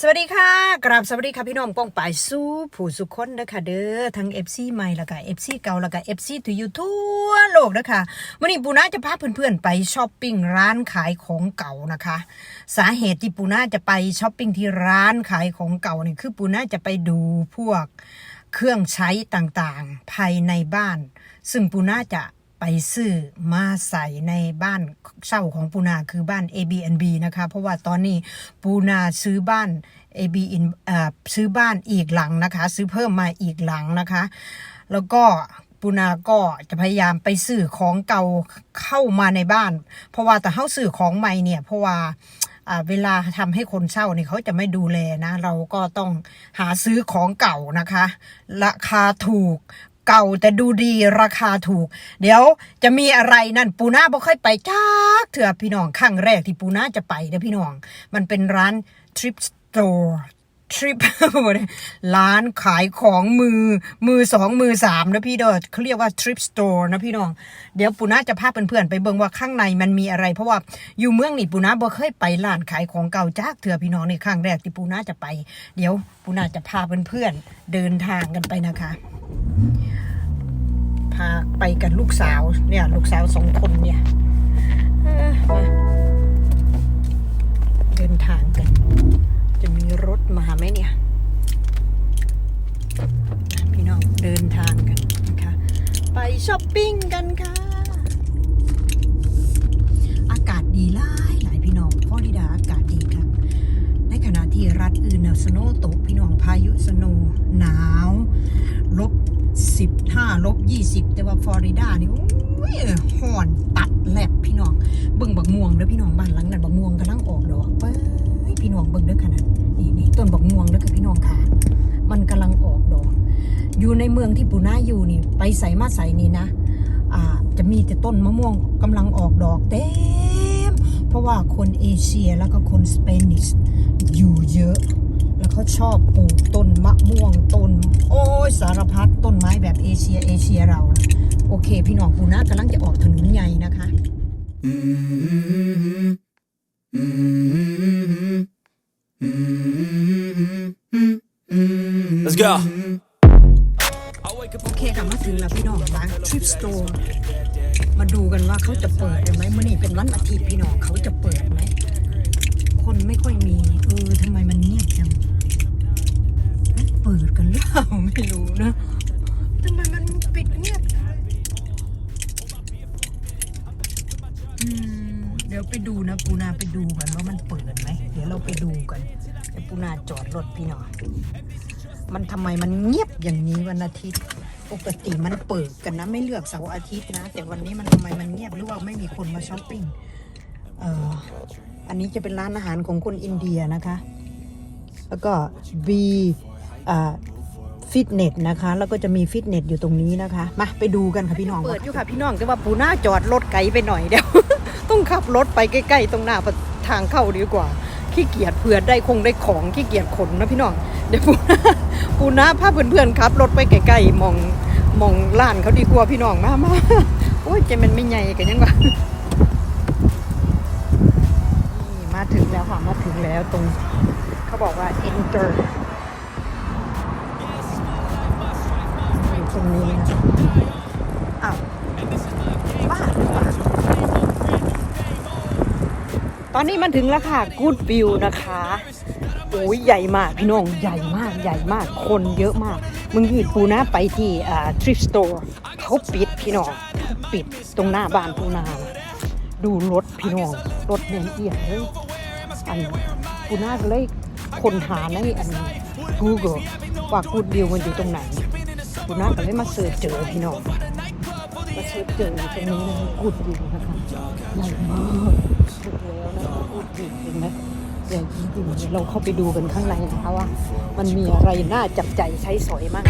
สวัสดีค่ะ กราบสวัสดีค่ะพี่น้องป้องปายสู้ผู้สุขคนนะคะเด้อ ทั้ง FC ใหม่แล้วก็ FC เก่าแล้วก็ FC ทุกอยู่ทั่วโลกนะคะวันนี้ปูน่าจะพาเพื่อนๆไปช้อปปิ้งร้านขายของเก่านะคะ สาเหตุที่ปูน่าจะไปช้อปปิ้งที่ร้านขายของเก่าเนี่ยคือปูน่าจะไปดูพวกเครื่องใช้ต่างๆ ภายในบ้าน ซึ่งปูน่าจะ ไปซื้อมาใส่ในบ้านเช่าของปูนาคือบ้าน ABNB นะคะ เพราะว่าตอนนี้ปูนาซื้อบ้าน AB เอ่อซื้อบ้านอีกหลังนะคะ ซื้อเพิ่มมาอีกหลังนะคะ แล้วก็ปูนาก็จะพยายามไปซื้อของเก่าเข้ามาในบ้าน เพราะว่าแต่เข้าซื้อของใหม่เนี่ย เพราะว่าเวลาทำให้คนเช่าเนี่ยเขาจะไม่ดูแลนะ เราก็ต้องหาซื้อของเก่านะคะ ราคาถูก เก่าแต่ดูดีราคาถูก เดี๋ยวจะมีอะไรนั่นปูนาบ่ค่อยไปจักเถื่อพี่น้องครั้งแรกที่ปูนาจะไปนะพี่น้อง มันเป็นร้าน Trip Store ทริปร้านขายของมือมือสองมือสามนะพี่เด้อเขาเรียกว่า Trip Store นะพี่น้อง เดี๋ยวปูนาจะพาเพื่อนๆไปเบิ่งว่าข้างในมันมีอะไร เพราะว่าอยู่เมืองนี่ปูนาบ่เคยไปร้านขายของเก่าจักเถื่อพี่น้องในครั้งแรกที่ปูนาจะไป เดี๋ยวปูนาจะพาเพื่อนๆเดินทางกันไปนะคะ พาไปกันลูกสาวเนี่ย ลูกสาวสองคนเนี่ยเดินทางกัน จะมีรถมาไหมเนี่ย พี่น้องเดินทางกันนะคะ ไปช้อปปิ้งกันค่ะ อากาศดีหลายหลายพี่น้องฟลอริดาอากาศดีครับในขณะที่รัฐอื่นเนี่ยสโนว์ตกพี่น้องพายุสโนหนาวลบ สิบห้าลบยี่สิบแต่ว่าฟลอริดานี่ห่อนตัดแลบพี่น้อง เบิ่งบักม่วงเด้อพี่น้องบ้านหลังนั้นบักม่วงกำลังออกดอกเป้ยพี่น้องเบิ่งเด้อขนาดนี่นี่ต้นบักม่วงเด้อค่ะพี่น้องค่ะ มันกำลังออกดอก อยู่ในเมืองที่ปูน่าอยู่นี่ ไปใส่มาใส่นี่นะอ่าจะมีแต่ต้นมะม่วงกำลังออกดอกเต็มเพราะว่าคนเอเชียแล้วก็คนสเปนิชอยู่เยอะ เขาชอบปลูกต้นมะม่วงต้น โอ้ยสารพัดต้นไม้แบบเอเชียเอเชียเรานะโอเค พี่น้องปูน่ากำลังจะออกถนนใหญ่นะคะ Let's go. โอเคกลับมาถึงแล้วพี่น้องร้าน Trip Store มาดูกันว่าเขาจะเปิดไหมเมื่อนี้เป็นวันอาทิตย์พี่น้องเขาจะเปิดไหมคนไม่ค่อยมี เออทำไมมันเงียบจังมัน เปิดกันหรือเปล่าไม่รู้นะทำไมมันปิดเงียบอืมเดี๋ยวไปดูนะปูนาไปดูกันว่ามันเปิดไหมเดี๋ยวเราไปดูกันเดี๋ยวปูนาจอดรถพี่หน้องมันทำไมมันเงียบอย่างนี้วันอาทิตย์ ปกติมันเปิดกันนะ ไม่เลือกเสาร์อาทิตย์นะ แต่วันนี้มันทำไมมันเงียบหรือว่าไม่มีคนมาช้อปปิ้งเอ่ออันนี้จะเป็นร้านอาหารของคนอินเดียนะคะ แล้วก็ B ฟิตเนสนะคะ แล้วก็จะมีฟิตเนสอยู่ตรงนี้นะคะ มาไปดูกันค่ะพี่น้อง เปิดอยู่ค่ะพี่น้องแต่ว่าปูหน้าจอดรถไกลไปหน่อยเดียว ต้องขับรถไปใกล้ๆตรงหน้าทางเข้าดีกว่า ขี้เกียจเผื่อได้คงได้ของขี้เกียจขนนะพี่น้อง เดี๋ยวปูนาปูนาพาเพื่อนๆขับรถไปใกล้ๆมองมองร้านเขาดีกว่าพี่น้องมามาโอ้ยใจมันไม่ใหญ่กันยังวะนี่มาถึงแล้วค่ะมาถึงแล้วตรง เขาบอกว่า enter ตรงนี้อ้าวบ้าตอนนี้มันถึงแล้วค่ะ Good View นะคะโอ้ยใหญ่มากพี่น้องใหญ่มากใหญ่มากคนเยอะมาก มึงหยิบปูนะไปที่อ่า Thrift Store เขาปิดพี่น้องเขาปิดตรงหน้าบ้านปูนาดูรถพี่น้องรถเนียเอียดเลยอันปูนาก็เลยคนหาในอัน Google ว่า Good View มันอยู่ตรงไหน ปูนาก็เลยมาเสิร์ชเจอพี่น้องมาเสิร์ชเจอตรงนี้นะคะกูดวิวนะคะใหญ่มากสุดแล้วนะคะกูดวิวเห็นไหมใหญ่จริงๆเราเข้าไปดูกันข้างในนะคะว่า มันมีอะไรน่าจับใจใช้สอยมาก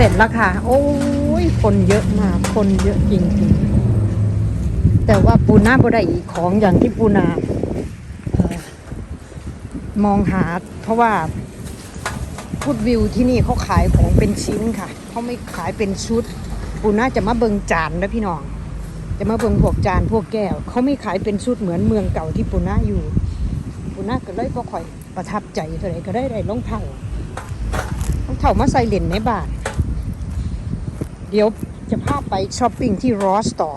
ร็จแล้วค่ะ โอ้ย คนเยอะมาก คนเยอะจริงๆ แต่ว่าปูนาบ่ได้อีกของอย่างที่ปูนาออมองหาเพราะว่าพุดวิวที่นี่เขาขายของเป็นชิ้นค่ะ เขาไม่ขายเป็นชุด ปูนาจะมาเบิงจานนะพี่น้อง จะมาเบิงพวกจานพวกแก้ว เขาไม่ขายเป็นชุดเหมือนเมืองเก่าที่ปูนาอยู่ ปูนาก็เลยก็ค่อยประทับใจเท่าไรก็ได้ได้รองเท้ารองเท้ามาใส่เหรียญในบาน เดี๋ยวจะพาไปช้อปปิ้งที่รอสต่อ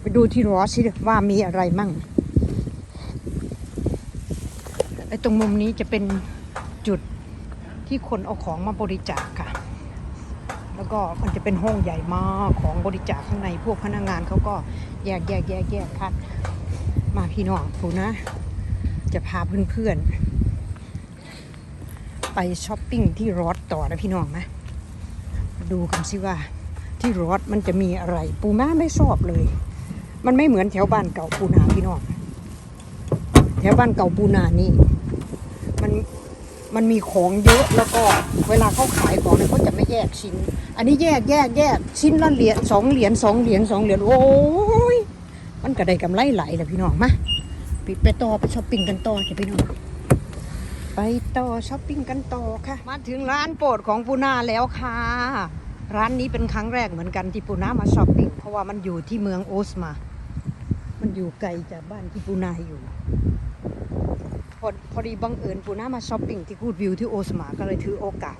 ไปดูที่รอสที่ว่ามีอะไรมั่งไอ้ตรงมุมนี้จะเป็นจุดที่คนเอาของมาบริจาคค่ะ แล้วก็มันจะเป็นห้องใหญ่มากของบริจาคข้างในพวกพนักงานเขาก็แยกแยกแยกแยกคัด มาพี่น้องผูนะ จะพาเพื่อนๆ ไปช้อปปิ้งที่รอสต่อนะพี่น้องนะ ดูกันสิว่า ที่รถมันจะมีอะไร ปูม้าไม่ชอบเลย มันไม่เหมือนแถวบ้านเก่าปูนาพี่น้องแถวบ้านเก่าปูนานี่ มันมันมีของเยอะแล้วก็เวลาเขาขายของเนี่ยเขาจะไม่แยกชิ้น อันนี้แยกแยกแยกชิ้นละเหรียญสองเหรียญสองเหรียญสองเหรียญโอ้ยมันก็ได้กำไรไหลเลยพี่น้องมาไปต่อไปช้อปปิ้งกันต่อจ้ะพี่น้อง ไปต่อช้อปปิ้งกันต่อค่ะ มาถึงร้านโปรดของปูนาแล้วค่ะ ร้านนี้เป็นครั้งแรกเหมือนกันที่ปูนามาช้อปปิ้งเพราะว่ามันอยู่ที่เมืองโอสมา มันอยู่ไกลจากบ้านที่ปูนาอยู่พอพอดีบังเอิญปูนามาช้อปปิ้งที่กูดวิวที่โอสมาก็เลยถือโอกาส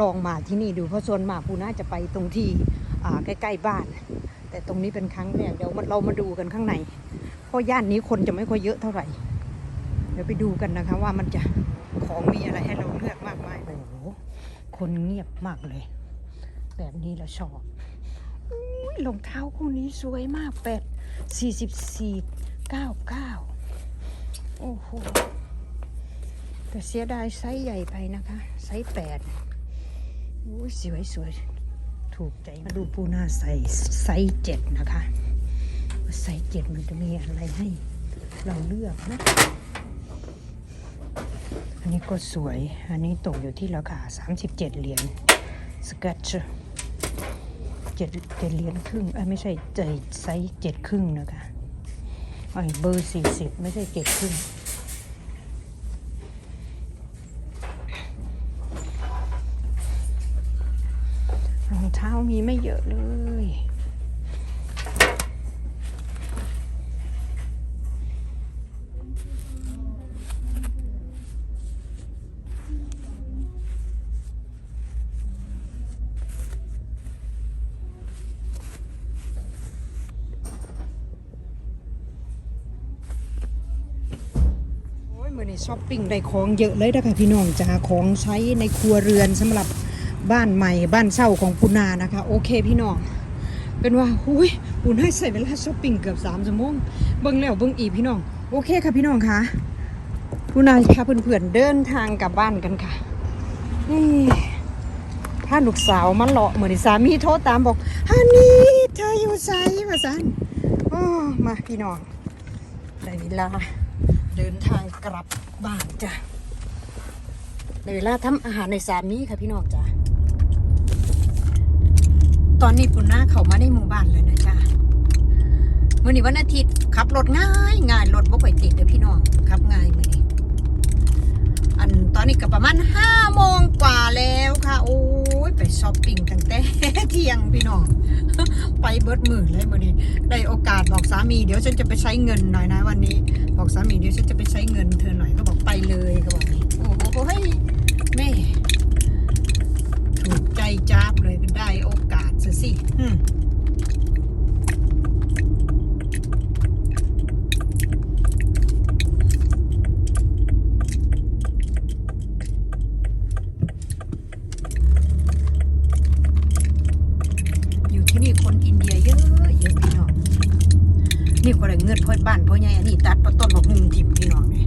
ลองมาที่นี่ดูเพราะส่วนมากปูนาจะไปตรงที่ใกล้ๆบ้าน แต่ตรงนี้เป็นครั้งแรกเดี๋ยวเรามาดูกันข้างในเพราะย่านนี้คนจะไม่ค่อยเยอะเท่าไหร่ เดี๋ยวไปดูกันนะคะว่ามันจะ ของมีอะไรให้เราเลือกมากมายโอ้โหคนเงียบมากเลย แบบนี้เราชอบอุ้ยรองเท้าคู่นี้สวยมากแปดสี่สิบสี่เก้าเก้าโอ้โหแต่เสียดายไซส์ใหญ่ไปนะคะ ไซส์แปดอุ้ยสวยสวยถูกใจมาดูปูนาใส่ไซส์เจ็ดนะคะว่าไซส์เจ็ดมันจะมีอะไรให้เราเลือกนะ อันนี้ก็สวย อันนี้ตกอยู่ที่ราคา37 เหรียญสกัตช์เจ็ดเจ็ดเหรียญครึ่งไม่ใช่ใจไซส์เจ็ดครึ่งนะคะไอเบอร์สี่สิบไม่ใช่เจ็ดครึ่งรองเท้ามีไม่เยอะเลย ช้อปปิ้งได้ของเยอะเลยนะคะพี่น้องจ้าของใช้ในครัวเรือนสำหรับบ้านใหม่บ้านเช่าของปูนานะคะ โอเคพี่น้องเป็นว่าอุ้ยปูนาใส่เวลาช้อปปิ้งเกือบสามชั่วโมงเบิ้งแล้วเบิ้งอีพี่น้องโอเคค่ะพี่น้องคะปูนาพาเพื่อนๆเดินทางกลับบ้านกันค่ะนี่พาลูกสาวมาเลาะเหมือนสามีโทรตามบอกฮันนี่เธออยู่ไสมาสันโอ้มาพี่น้องได้เวลาเดินทางกลับ บ้านจ้ะในเวลาทำอาหารในสามีค่ะพี่น้องจ้ะตอนนี้ปุ่นหน้าเขามาในหมู่บ้านเลยนะจ้ะมื่อนี้วันอาทิตย์ขับรถง่ายง่ายรถบ่ค่อยติดเลยพี่น้องขับง่ายมื่อนี้ อันตอนนี้ก็ประมาณห้าโมงกว่าแล้วค่ะ โอ้ยไปช้อปปิ้งตั้งแต่เที่ยงพี่น้อง ไปเบิดมือเลยมื่อนี้ ได้โอกาสบอกสามีเดี๋ยวฉันจะไปใช้เงินหน่อยนะวันนี้ บอกสามีเดี๋ยวฉันจะไปใช้เงินเธอหน่อยก็บอกไปเลยก็บอกนี่โอ้โหเฮ้ยแม่ถูกใจจ้าบเลยก็ได้โอกาสซะสิอืมอยู่ที่นี่คนอินเดียเยอะเยอะพี่น้อง นี่ก็เลยเงินพ่อยบ้านพ่อใหญ่อันนี้ตัดปต้นบักฮุงทิ่มพี่น้องนี่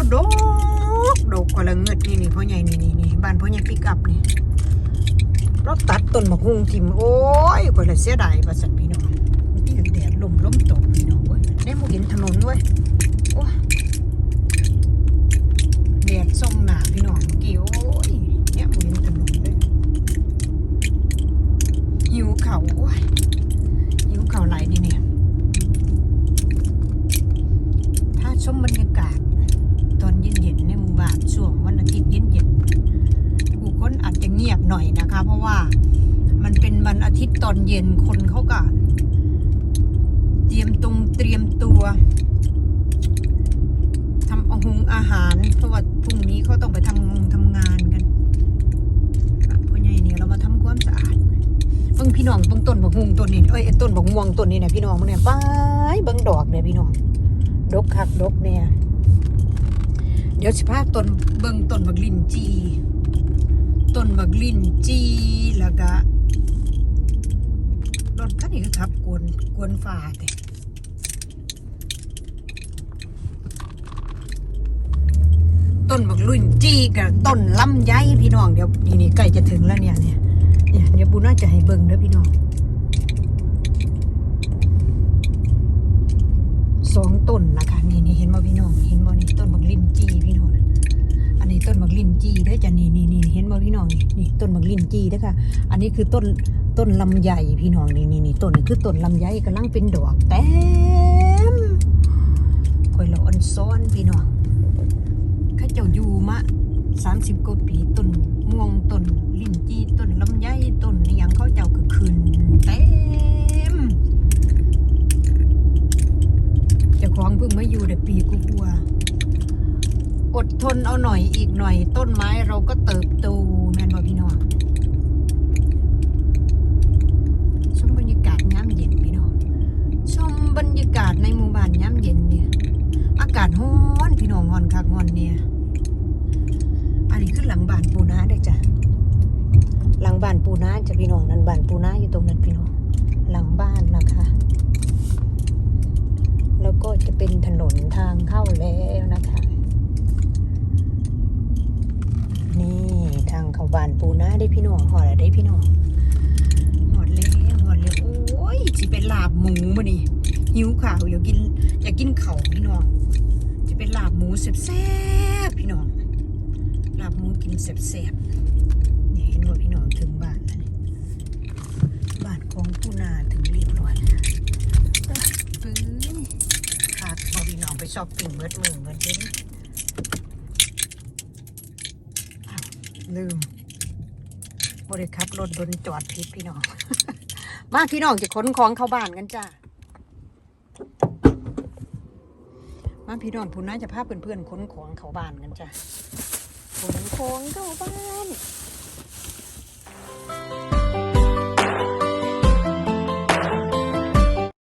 บักฮุงแล้วดกดกก็เลยเงินนี่นี่พ่อใหญ่นี่นี่นี่บ้านพ่อใหญ่ปิกอัพนี่เราตัดต้นบักฮุงทิมโอ้ยก็เลยเสียดายประสันพี่น้องที่แดดลมลมตกพี่น้องเว้ยได้มาเห็นถนนเว้ยโอ้ยแดดส่องหนาพี่น้องเกี้โอ้ยเนี่ยมาเห็นถนนเลยหิวเขาโอ้ยหิวเขาวไหลายนี่เนี่ย ถ้าชมบรรยากาศ ตอนเย็นๆในหมู่บ้านช่วงวันอาทิตย์เย็นๆผู้คนอาจจะเงียบหน่อยนะคะ เพราะว่ามันเป็นวันอาทิตย์ตอนเย็นคนเขาก็ เตรียมตรงเตรียมตัวทำเอาหุงอาหาร เพราะว่าพรุ่งนี้เขาต้องไปทำงงทำงานกันอะพ่อใหญ่เนี่ยเรามาทำความสะอาดเบิ่ง พี่น้องเบิ่งต้นบักฮุงต้นนี้เอ้ยไอ้ต้นบักม่วงต้นนี้เนี่ยพี่น้องมึงเนี่ยป้ายเบิ่งดอกเนี่ยพี่น้องดกคักดกเนี่ยเดี๋ยวสิพาต้นเบิ่งต้นบักลินจีต้นบักลินจีแล้วก็รถคันนี้ก็ขับกวนกวนฟ้าแต่ต้นบักลินจีกับต้นลำไยพี่น้องเดี๋ยวนี่นี่ใกล้จะถึงแล้วเนี่ยเนี่ย ดี๋ยวปูน่าจะให้เบิ่งเด้อพี่น้องสองต้นนะคะนี่นี่เห็นบ่พี่น้องเห็นบ่นี่ต้นบักลินจีพี่น้องอันนี้ต้นบักลินจีเด้อจ้ะนี่นี่นี่เห็นบ่พี่น้องนี่ต้นบักลินจีเด้อค่ะ อันนี้คือต้นต้นลำไยพี่น้องนี่นี่นี่ต้นนี้คือต้นลำไยกำลังเป็นดอกเต็มคอยเราอันซ้อนพี่น้องเข้าเจ้าอยู่มาสามสิบกว่าปีต้นม่วงต้นลินจีต้นลำไยต้นนี่ยังเขาเจ้าก็ขึ้นเต็ม เจ้าของเพิ่งมาอยู่ได้ปีกว่าๆอดทนเอาหน่อยอีกหน่อย ต้นไม้เรา ก็เติบโตแม่นบ่พี่น้องชมบรรยากาศย้ำเย็นพี่น้องชมบรรยากาศในหมู่บ้านย้ำเย็นเนี่ย อากาศร้อนพี่น้องงอนคักงอนเนี่ย อันนี้คือหลังบ้านปูนาเด้จ้ะหลังบ้านปูนาจ้ะพี่น้องนั่นบ้านปูนาอยู่ตรงนั้นพี่น้องหลังบ้านนะคะ แล้วก็จะเป็นถนนทางเข้าแล้วนะคะ นี่ทางเขาบานปูนาได้พี่น้องหอดแล้วได้พี่น้องหอดเลยหอดเลยโอ้ยสิเป็นลาบหมูมานี่หิวข่าวอยากกินอยากกินเข่าพี่น้องจะเป็นลาบหมูแซ่บๆพี่น้องลาบหมูกินแซ่บๆนี่เห็นว่าพี่น้องถึงบ้านแล้วนี่บ้านของปูนาถึงเรียบร้อยแล้วปื้ขาดพอพี่น้องไปชอปปิ้งเบิดมือเบิดเด้นอ้าว ลืมบริขับรถบนจอดพิษพี่น้อง มาพี่น้องจะขนของเข้าบ้านกันจ้ามาพี่น้องพูนน่าจะพาเพื่อนๆขนของเข้าบ้านกันจ้าขนของเข้าบ้าน